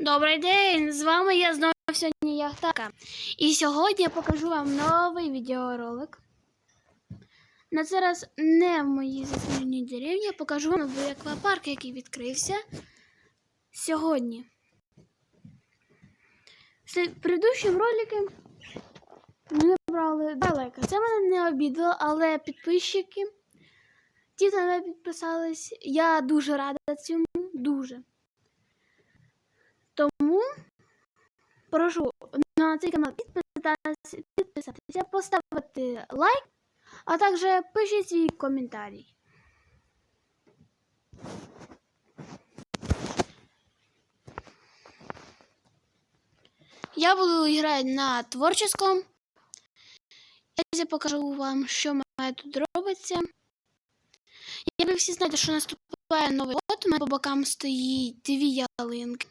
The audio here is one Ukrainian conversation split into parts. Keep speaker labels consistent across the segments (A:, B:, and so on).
A: Добрий день! З вами я знову сьогодні Яхтака. І сьогодні я покажу вам новий відеоролик. На це раз не в моїй заснеженій деревні, я покажу вам новий аквапарк, який відкрився сьогодні. В предыдущому ролику ми брали далеко. Це мене не обідало, але підписчики, ті, хто не підписались, я дуже рада цьому, дуже. Тому прошу на цей канал підписатися, поставити лайк, а також пишіть свій коментарій. Я буду грати на творческом. Я покажу вам, що має тут робиться. Я ви всі знаєте, що наступає новий год, у мене по бокам стоїть дві ялинки.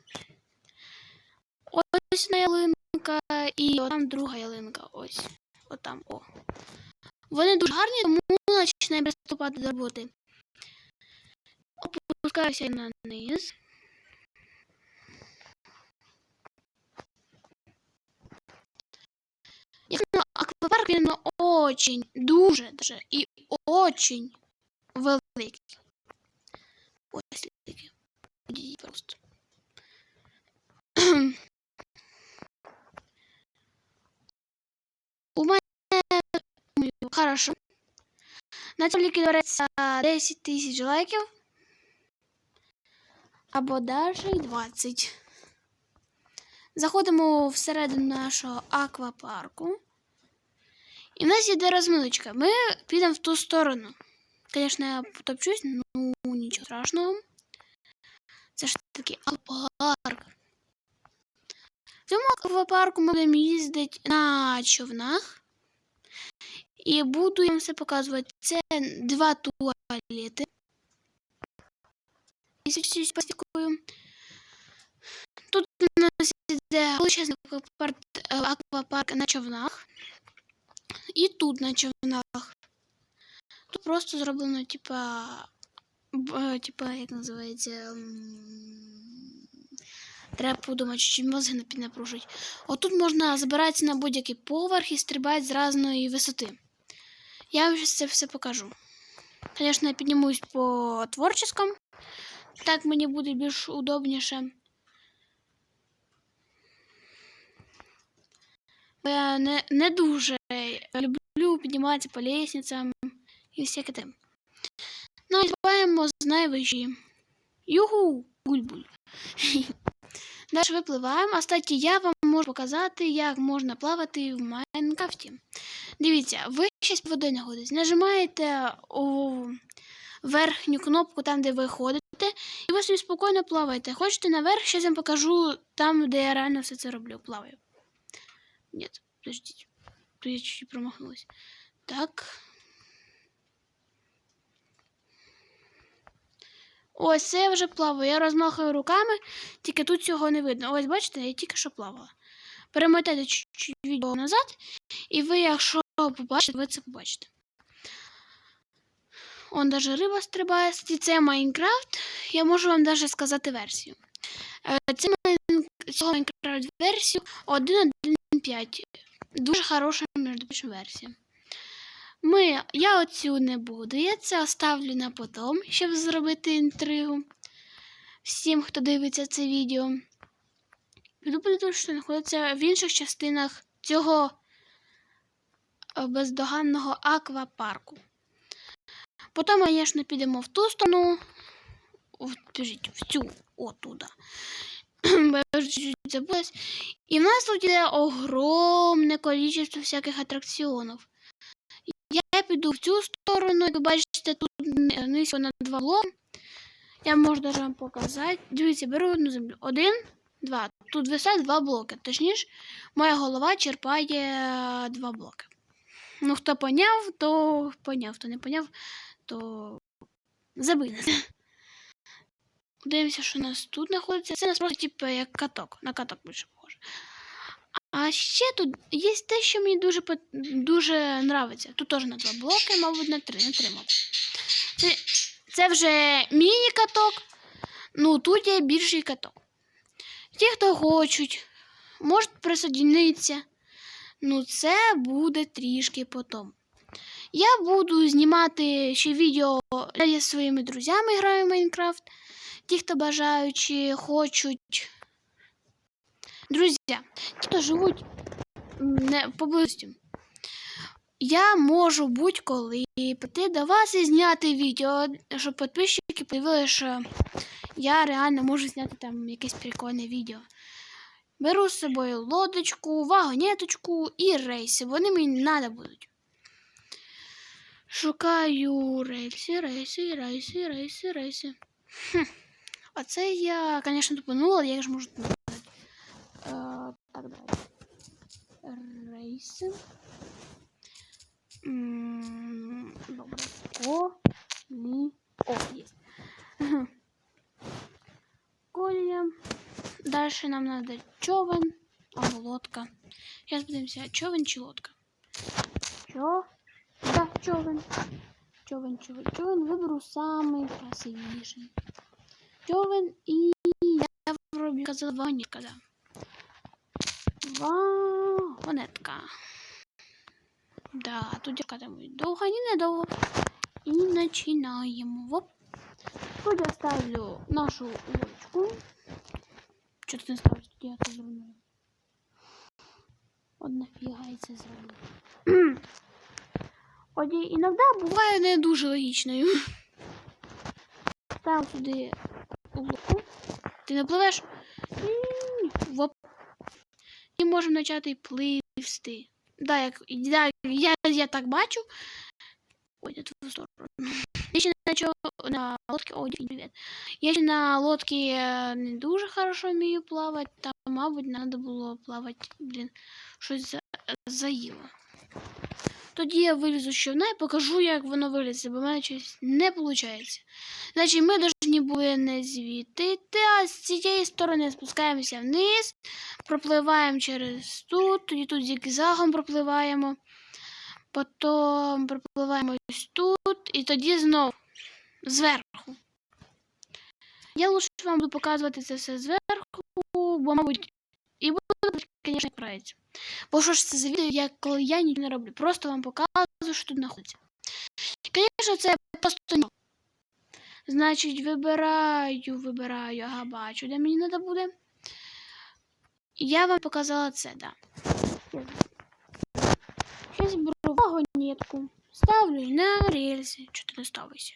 A: Ось одна ялинка і там друга ялинка. Ось. Отам. О. Вони дуже гарні, тому починаємо приступати до роботи. Опускаюся на низ. Ясно, аквапарк він очень, дуже даже і очень великий. Ось. Ідіть просто. У мене хорошо. На цьому ліки береться 10 тисяч лайків. Або навіть 20. Заходимо всередину нашого аквапарку. І в нас є де розминочка. Ми підемо в ту сторону. Звісно, я потопчусь, ну нічого страшного. Це ж такий аквапарк. В цьому аквапарку ми будемо їздити на човнах. І буду їм все показувати. Це два туалети. Із пластикою. Тут у нас іде величезний аквапарк, аквапарк на човнах. І тут на човнах. Тут просто зроблено, типа, типа, як називається. Треба подумати, чи мозги не піднапружують. Отут можна забиратися на будь-який поверх і стрибати з різної висоти. Я вам зараз це все покажу. Звісно, я піднімусь по творческому. Так мені буде більш удобніше. Я не, не дуже люблю підніматися по лестницям і всяке тем. Ну, і збиваємо з найвищої. Югу! Буль-буль. Далі випливаємо. А кстати, я вам можу показати, як можна плавати в Майнкрафті. Дивіться, ви щось води знаходитесь. Нажимаєте у верхню кнопку там, де ви ходите, і ви собі спокійно плаваєте. Хочете наверх, зараз я вам покажу там, де я реально все це роблю. Плаваю. Ні, подождіть. Тут я чуть-чуть промахнулась. Так. Ось це я вже плаваю. Я розмахую руками, тільки тут цього не видно. Ось бачите, я тільки що плавала. Перемотайте чуть-чуть відео назад, і ви, якщо побачите, ви це побачите. Он даже риба стрибає. Це Майнкрафт. Я можу вам даже сказати версію. Е, Це Майнкрафт версію 1.1.5. Дуже хороша, між прочим, версія. Ми, я оцю не буду. Я це оставлю на потом, щоб зробити інтригу. Всім, хто дивиться це відео. Піду що знаходиться в інших частинах цього е, бездоганного аквапарку. Потім, звісно, підемо в ту сторону. Біжіть, в цю отуда. Бо я вже. І в нас тут є огромне кількість всяких атракціонів. Я піду в цю сторону, як ви бачите, тут низько на два блоки. Я можу даже вам показати. Дивіться, беру одну землю. Один, два. Тут висять два блоки. Точніше, моя голова черпає е, два блоки. Ну, хто поняв, то поняв, хто не поняв, то забий. Дивимося, що у нас тут знаходиться. Це у нас просто типу, як каток. На каток більше похоже. А ще тут є те, що мені дуже дуже нравиться. Тут теж на два блоки, мабуть, на три, на три, мабуть. Це, це вже міні-каток. Ну, тут є більший каток. Ті, хто хочуть, можуть присоединитися. Ну, це буде трішки потом. Я буду знімати ще відео, де я зі своїми друзями граю в Майнкрафт. Ті, хто бажаючи, хочуть. Друзі, ті, хто живуть не поблизості. Я можу будь-коли прийти до вас і зняти відео, щоб підписчики подивилися, що я реально можу зняти там якесь прикольне відео. Беру з собою лодочку, вагонеточку і рейси. Вони мені треба будуть. Шукаю рейси, рейси, рейси, рейси, рейси. Хм. А це я, звісно, тупанула, як ж можу? Е, так, давай. Рейси. М, Добре. О, лі. О, є. Колія. Дальше нам надо човен або лодка. Сейчас подивимося, човен чи лодка. Чо? Да, човен. Човен, човен, човен. Виберу самий красивіший. Човен і я вроді казала вагонетка, Да. Вагонетка. Да, тут дівка там довго, ні недовго. І починаємо. Воп. Тут я ставлю нашу лодочку. Чого ти не ставиш? Тоді я це зроблю. От нафіга я це зроблю. От іноді буває не дуже логічною. Ставимо сюди лодку. Ти не пливеш? Ні. І можемо почати пливсти. Да, як, да, я, я так бачу. Ой, я сторону. Я ще на, чо, на лодке. ой, привіт. Я ще на лодке не дуже хорошо вмію плавати, там, мабуть, треба було плавати, блін, щось за, заїло. Тоді я вилізу з човна і покажу, як воно вилізе, бо в мене щось не виходить. Значить, ми повинні були не звідти, а з цієї сторони спускаємося вниз, пропливаємо через тут, тоді тут зігзагом пропливаємо. Потім пропливаємо ось тут і тоді знову зверху. Я лучше вам буду показувати це все зверху, бо, мабуть, і звісно, правиться. Бо що ж це за відео, як коли я нічого не роблю. Просто вам показую, що тут знаходиться. Звісно, це просто ні. Значить, вибираю, вибираю, ага, бачу, де мені треба буде. Я вам показала це, да. Сейчас беру вагонетку, ставлю на рельси. Что не ставишься?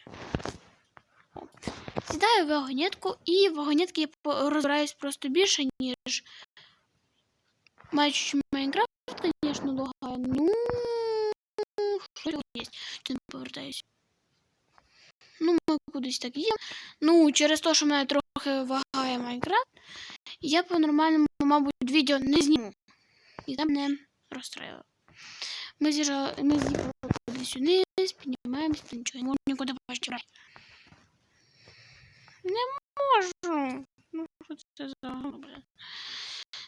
A: Сідаю в вагонетку, і в вагонетки я розбираюсь просто більше, ніж маючи Майнкрафт, звісно, лагає. Ну, що є? Чи не повертаюсь? Ну, ми кудись так їдемо. Ну, через те, що мене трохи вагає Майнкрафт, я по-нормальному, мабуть, відео не зніму. І там не розстроїла. Ми з'їжджали, ми з'їхали кудись вниз, піднімаємося, нічого, не можу нікуди почати. Не можу. Ну, що це за блін.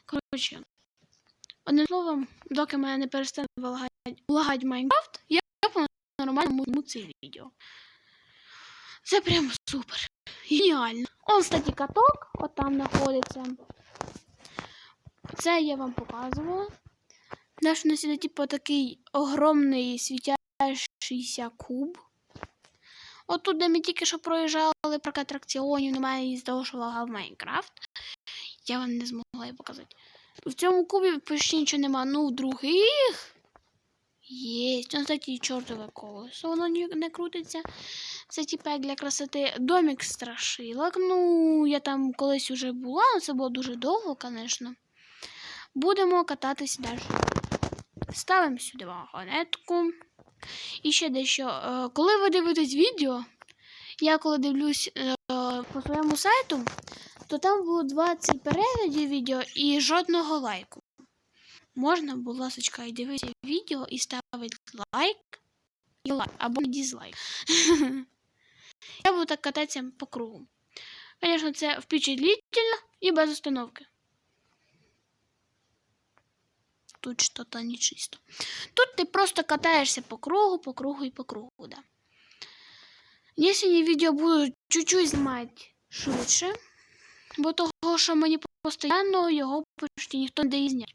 A: Коротше, одним словом, доки мене не перестане лагати, лагати Майнкрафт, я по-нормальному зніму це відео. Це прямо супер. Геніально. Он, кстати, каток, от там знаходиться. Це я вам показувала. Наш у нас іде, типу, такий огромний світящийся куб. От тут, де ми тільки що проїжджали парк атракціонів, немає із того, що лагав Майнкрафт. Я вам не змогла її показати. В цьому кубі почти нічого нема. Ну, в других є. Ну, кстати, чортове колесо, воно не крутиться. Це типу для красоти домик страшилок. Ну, я там колись вже була, але це було дуже довго, звісно. Будемо кататись далі. Ставимо сюди вагонетку. І ще дещо. Е, Коли ви дивитесь відео, я коли дивлюсь е, по своєму сайту, то там було 20 переглядів відео і жодного лайку. Можна, будь ласка, і дивитися відео і ставити лайк і лайк або дізлайк. Я буду так кататися по кругу. Звісно, це впечатлительно і без остановки. Тут что-то нечисто. Тут ти просто катаєшся по кругу, по кругу і по кругу, да. Якщо я відео буду чуть-чуть знімати швидше, бо того, що мені постійно його почти ніхто не дає зняти.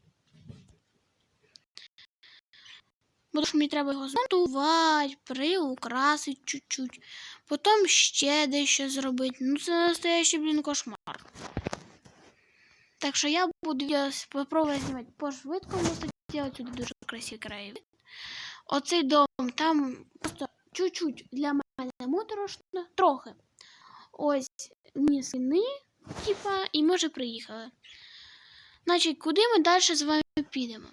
A: Бо що мені треба його змонтувати, приукрасити чуть-чуть, потім ще дещо зробити. Ну, це настоящий, блін, кошмар. Так що я буду спробувати знімати по швидкому статті, отсюди дуже красивий краєвид. Оцей дом там просто чуть-чуть для мене моторошно, трохи. Ось ні стіни, типа, і ми вже приїхали. Значить, куди ми далі з вами підемо?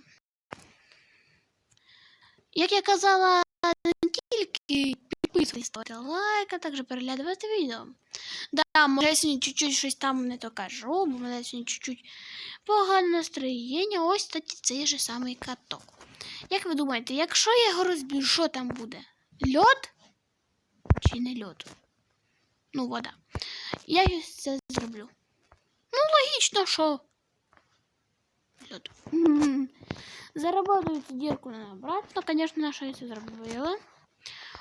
A: Як я казала, не тільки підписуватися, ставити лайк, а також переглядувати відео. Да, може я сьогодні чуть-чуть щось там не то кажу, бо мене сьогодні чуть-чуть погане настроєння. Ось кстати, цей же самий каток. Як ви думаєте, якщо я його розб'ю, що там буде? Льод? Чи не льод? Ну, вода. Я це зроблю. Ну, логічно, що. Льод. Заработаю цю дірку на обратно, звісно, на що я це зробила.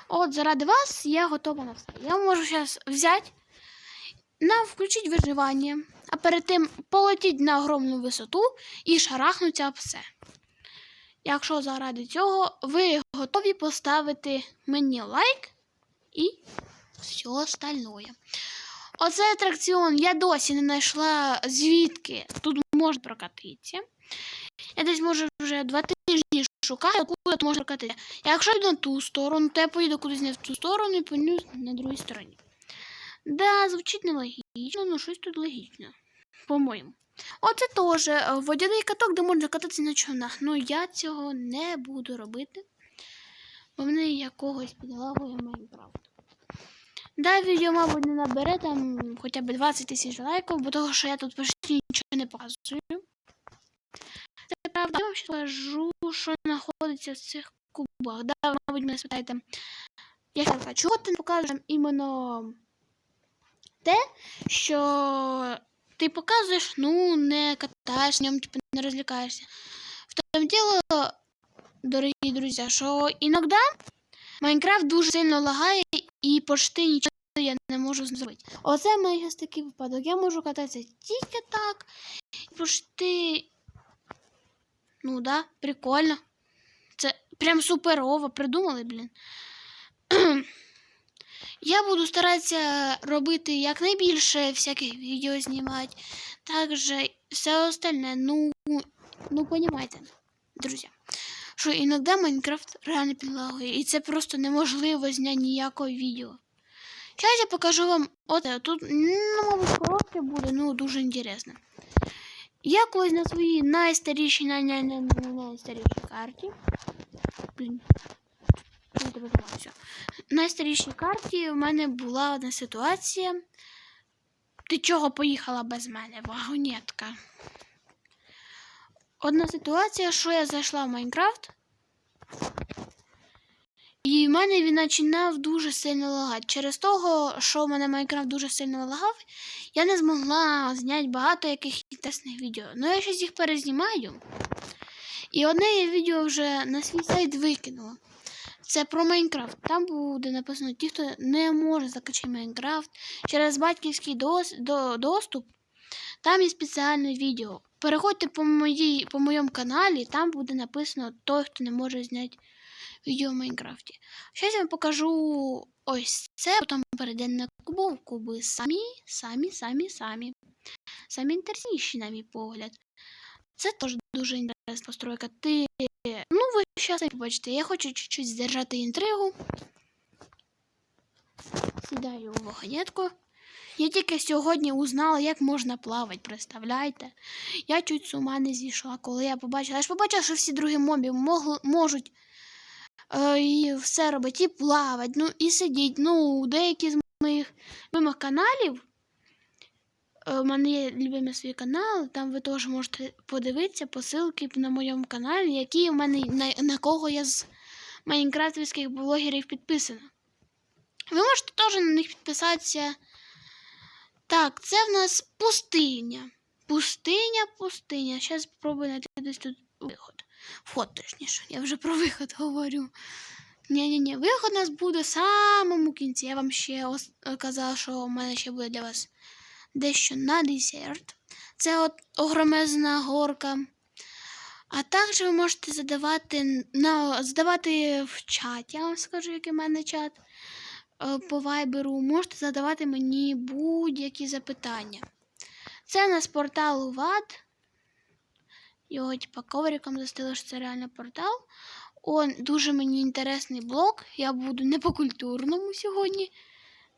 A: От заради вас я готова на все. Я можу зараз взяти, на включити виживання, а перед тим полетіти на огромну висоту і шарахнутися об все. Якщо заради цього ви готові поставити мені лайк і все остальное. Оцей атракціон я досі не знайшла звідки тут можна прокатитися. Я десь може вже два тижні шукаю, куди можна прокатитися. Якщо йду на ту сторону, то я поїду кудись не в ту сторону і поїду на другій стороні. Да, звучить нелогічно, ну щось тут логічно. По-моєму. Оце теж е, водяний каток, де можна кататися на човнах. Ну я цього не буду робити. Бо мене якогось підлагує Майнкрафт. Да, відео, мабуть, не набере там хоча б 20 тисяч лайків, бо того, що я тут почти нічого не показую. Це правда, я вам ще скажу, що знаходиться в цих кубах. Да, ви, мабуть, мене спитаєте, я кажу, чого ти не показуєш іменно те, що ти показуєш, ну, не катаєш, в ньому типу, не розлікаєшся. В тому діло, дорогі друзі, що іноді Майнкрафт дуже сильно лагає і почти нічого я не можу зробити. Оце мій зараз такий випадок. Я можу кататися тільки так. І почти. Ну да, прикольно. Це прям суперово. Придумали, блін. Я буду старатися робити якнайбільше всяких відео знімати. Також все остальне, ну, ну, понімаєте, друзі, що іноді Майнкрафт реально підлагує, і це просто неможливо зняти ніякого відео. Зараз я покажу вам оце. Тут, ну, мабуть, коротке буде, ну, дуже інтересно. Я колись на своїй найстарішій, най най най най найстарішій карті. Блін. Найстарішій карті в мене була одна ситуація. Ти чого поїхала без мене, вагонетка? Одна ситуація, що я зайшла в Майнкрафт. І в мене він починав дуже сильно лагати. Через того, що в мене Майнкрафт дуже сильно лагав, я не змогла зняти багато яких інтересних відео. Ну я щось їх перезнімаю. І одне я відео вже на свій сайт викинула. Це про Майнкрафт. Там буде написано ті, хто не може закачати Майнкрафт через батьківський дос, до, доступ. Там є спеціальне відео. Переходьте по, моїй, по моєму каналі, там буде написано той, хто не може зняти відео в Майнкрафті. Зараз я вам покажу ось це, потім перейдемо на кубов. Куби самі, самі, самі, самі. Самі інтересніші, на мій погляд. Це теж дуже інтересна постройка. Ти. Ну, ви зараз побачите, я хочу чуть-чуть здержати інтригу. Сідаю у вагонетку. Я тільки сьогодні узнала, як можна плавати, представляєте? Я чуть з ума не зійшла, коли я побачила. Я ж побачила, що всі другі мобі могли, можуть е, і все робити, і плавати, ну і сидіти. Ну, деякі з моїх любимих каналів. е, У мене є любимий свій канал, там ви теж можете подивитися посилки на моєму каналі, які у мене на, на кого я з майнкрафтівських блогерів підписана. Ви можете теж на них підписатися. Так, це в нас пустиня. Пустиня, пустиня. Зараз спробую знайти десь тут виход. Вход, точніше. Я вже про виход говорю. Ні-ні-ні, виход у нас буде в самому кінці. Я вам ще казала, що в мене ще буде для вас дещо на десерт. Це от огромезна горка. А також ви можете задавати, на, задавати в чаті, я вам скажу, який в мене чат по вайберу. Можете задавати мені будь-які запитання. Це у нас портал УВАД. Його типа ковриком застили, що це реально портал. Он дуже мені інтересний блок. Я буду не по культурному сьогодні.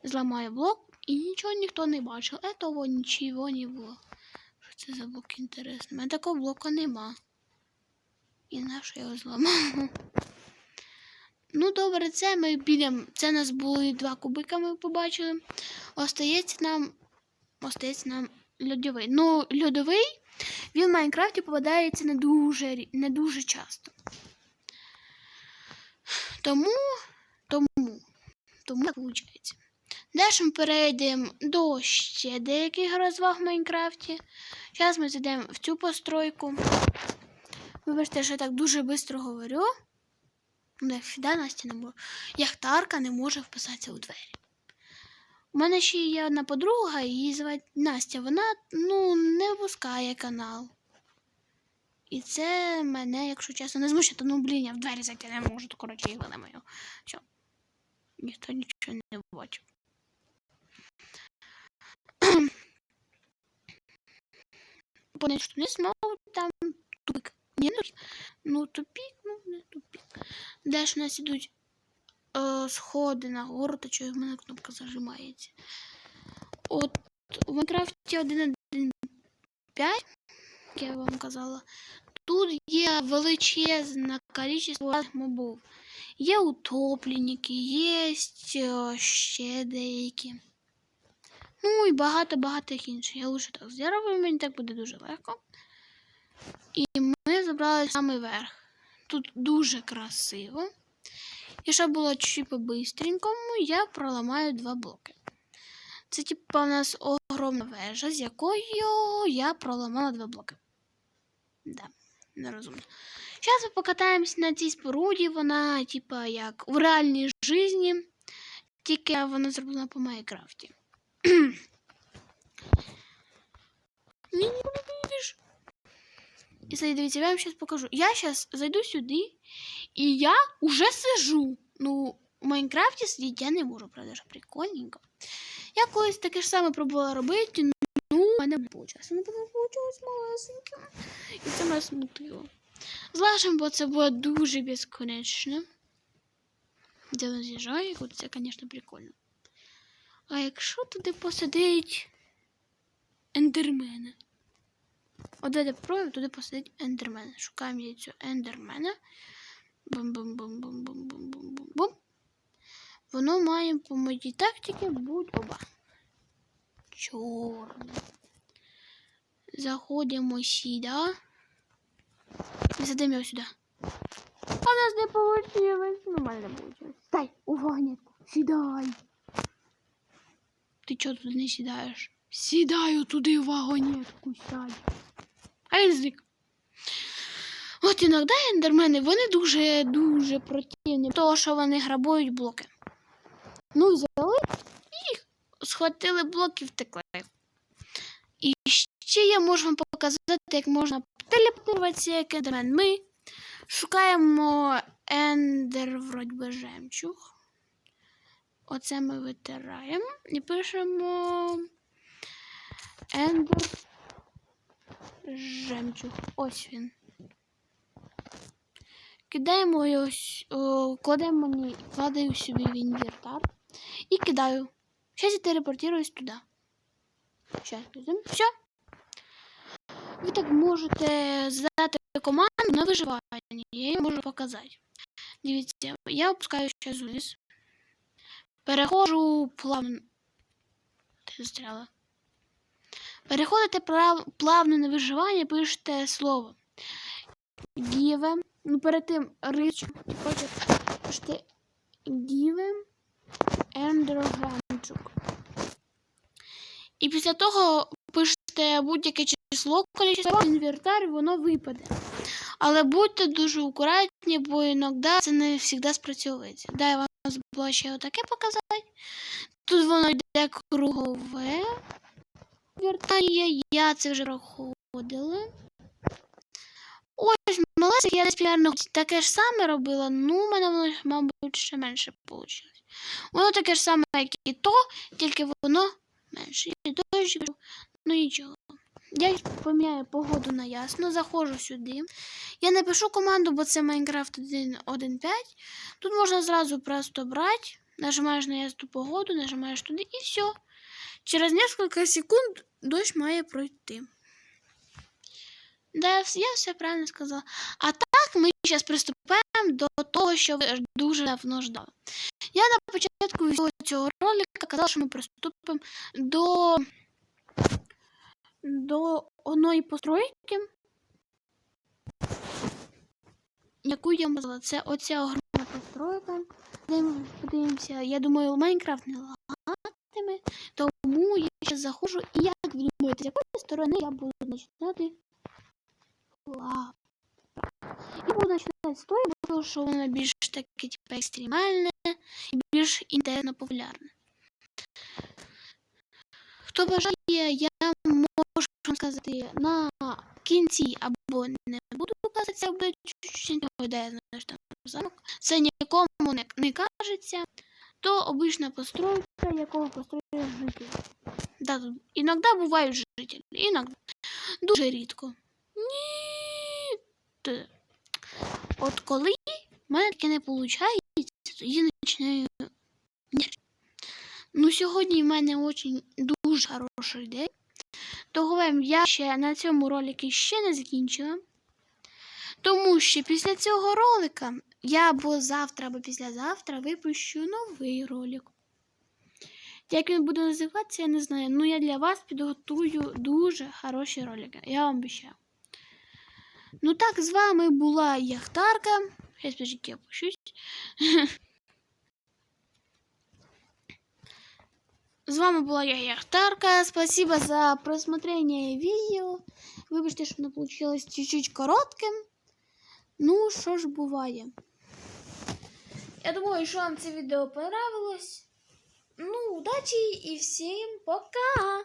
A: Зламаю блок і нічого ніхто не бачив. Этого нічого не було. Що це за блок інтересний? У мене такого блока нема. І на що я його зламав? Ну, добре, це ми підемо. Це у нас були два кубика, ми побачили. Остається нам. Остається нам льодовий. Ну, льодовий він в Майнкрафті попадається не дуже, не дуже часто. Тому, тому, тому так виходить. Далі ми перейдемо до ще деяких розваг в Майнкрафті. Зараз ми зайдемо в цю постройку. Вибачте, що я так дуже швидко говорю. Ну, як завжди, Настя не може. Яхтарка не може вписатися у двері. У мене ще є одна подруга, її звати Настя. Вона ну, не випускає канал. І це мене, якщо чесно, не змушує, то ну блін, я в двері зайти не можу, то коротше його не мою. Все. Ніхто нічого не бачив. Понять, що не знову там тупик. Ні, ну, ну тупик, ну не тупик. Де ж у нас ідуть е, сходи на гору, то чого в мене кнопка зажимається. От у Майнкрафті 1.1.5, як я вам казала, тут є величезне кількість мобів. Є утопленники, є е, ще деякі. Ну і багато-багато інших. Я лише так зробив, мені так буде дуже легко. І ми забрали самий верх. Тут дуже красиво. І щоб було чуть по-бистренькому, я проламаю два блоки. Це типа у нас огромна вежа, з якою я проламала два блоки. Да, нерозумно. Зараз ми покатаємось на цій споруді. Вона, типа, як в реальній житті, тільки вона зроблена по Майнкрафті. Ні, не це, дивіться, я вам зараз покажу. Я зараз зайду сюди, і я уже сижу. Ну, в Майнкрафті сидіти я не можу, правда, що прикольненько. Я колись таке ж саме пробувала робити, ну, в мене не вийшло. Не вийшло малесеньким. І це мене смутило. Злажимо, бо це було дуже безконечно. Де він з'їжджає, от це, звісно, прикольно. А якщо туди посадить ендермена? От де пробуємо, туди посадить ендермена. Шукаємо яйцо ендермена. Бум-бум-бум-бум-бум-бум-бум-бум. Воно має по моїй тактиці бути оба. Чорне. Заходимо сюди. Задемо його сюди. А нас не получилось. Нормально получилось. Стай, у вагонетку. Сідай. Ти чого туди не сідаєш? Сідаю туди в вагонетку, сядь. А. От іноді ендермени, вони дуже-дуже противні, того, що вони грабують блоки. Ну, взяли їх, схватили блоки і втекли. І ще я можу вам показати, як можна телепортуватися як ендермен. Ми шукаємо ендер, вроді би, жемчуг. Оце ми витираємо і пишемо ендер жемчуг. Ось він. Кидаємо його, о, мені, кладаю собі в інвентар і кидаю. Зараз я телепортуюсь туди. Зараз, все. Ви так можете задати команду на виживання. Я її можу показати. Дивіться, я опускаю зараз вниз. Переходжу плавно. Ти застряла. Переходите плавно на виживання, пишете слово. Give. Ну, перед тим рич, пишете give ендергамчук. І після того пишете будь-яке число, количество інвентар, воно випаде. Але будьте дуже акуратні, бо іноді це не завжди спрацьовується. Дай вам було ще отаке показати. Тут воно йде кругове. Обертання, я це вже проходила. Ось малесик я десь примерно таке ж саме робила, ну у мене мабуть, ще менше вийшло. Воно таке ж саме, як і то, тільки воно менше. І дощ, ну нічого. Я поміняю погоду на ясно, заходжу сюди. Я не пишу команду, бо це Minecraft 1.1.5. Тут можна зразу просто брати, нажимаєш на ясну погоду, нажимаєш туди і все. Через кілька секунд дощ має пройти. Да, я все правильно сказала. А так ми зараз приступаємо до того, що ви дуже давно ждали. Я на початку всього цього ролика казала, що ми приступимо до, до одної постройки, яку я назвала. Це оця огромна постройка. Де ми подивимося, я думаю, Майнкрафт не лагатиме, я зараз заходжу і як ви думаєте, з якої сторони я буду починати Ла. І буду починати з тої, тому що вона більш таке типу, екстремальне і більш інтересно популярне. Хто бажає, я можу сказати на кінці або не буду казати, буде чуть-чуть що там замок. Це нікому не, не кажеться, то обична постройка, якого построює житель. Да, тут іноді бувають жителі, іноді. Дуже рідко. Ні. От коли в мене таке не виходить, тоді починаю. Ну, сьогодні в мене очень дуже хороший день. Того я ще на цьому ролику ще не закінчила. Тому що після цього ролика я або завтра, або післязавтра випущу новий ролик. Як він буде називатися, я не знаю. Ну я для вас підготую дуже хороші ролики. Я вам обіцяю. Ну так, з вами була Яхтарка. Я опущусь. З вами була я Яхтарка. Спасибо за просмотрение відео. Вибачте, що воно получилось чуть-чуть коротким. Ну, що ж буває. Я думаю, що вам це відео понравилось. Ну, удачі і всім пока!